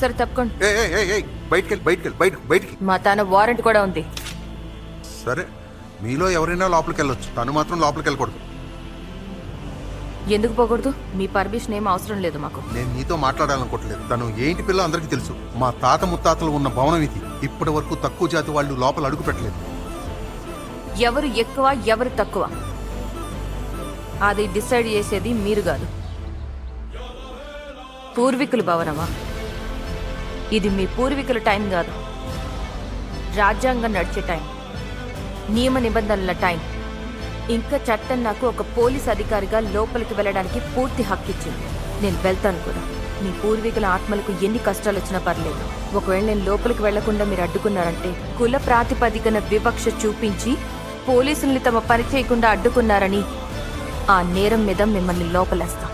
సరే తప్పుకోండి. ఏ ఏ ఏ ఏ బయటికి వెళ్ళి బయటికి వెళ్ళి బయట బయటికి. మా తాన వారెంట్ కూడా ఉంది. సరే మీలో ఎవరైనా లోపలికి వెళ్ళొచ్చు తను మాత్రం లోపలికి వెళ్ళకూడదు ఎందుకు పోకూడదు? మీ పర్మిషన్ ఏం అవసరం లేదు మాకు. నేను నీతో మాట్లాడాలనుకోవట్లేదు. తను ఏంటి పిల్ల అందరికీ తెలుసు. మా తాత ముత్తాతలు ఉన్న భవనం ఇది. ఇప్పటి వరకు తక్కువ జాతి వాళ్ళు లోపల అడుగు పెట్టలేదు. ఎవరు ఎక్కువ ఎవరు తక్కువ? అది డిసైడ్ చేసేది మీరు కాదు. పూర్వీకుల భవనమా? ఇది మీ పూర్వీకుల టైం కాదు. రాజ్యాంగం నడిచే టైం. నియమ నిబంధనల టైం. ఇంకా చట్టం నాకు ఒక పోలీస్ అధికారిగా లోపలికి వెళ్ళడానికి పూర్తి హక్కు ఇచ్చింది. నేను వెళ్తాను కూడా. మీ పూర్వీకుల ఆత్మలకు ఎన్ని కష్టాలు వచ్చినా పర్లేదు. ఒకవేళ నేను లోపలికి వెళ్ళకుండా మీరు అడ్డుకున్నారంటే కుల ప్రాతిపదికన వివక్ష చూపించి పోలీసుల్ని తమ పని చేయకుండా అడ్డుకున్నారని ఆ నేరం మీద మిమ్మల్ని లోపలేస్తాం.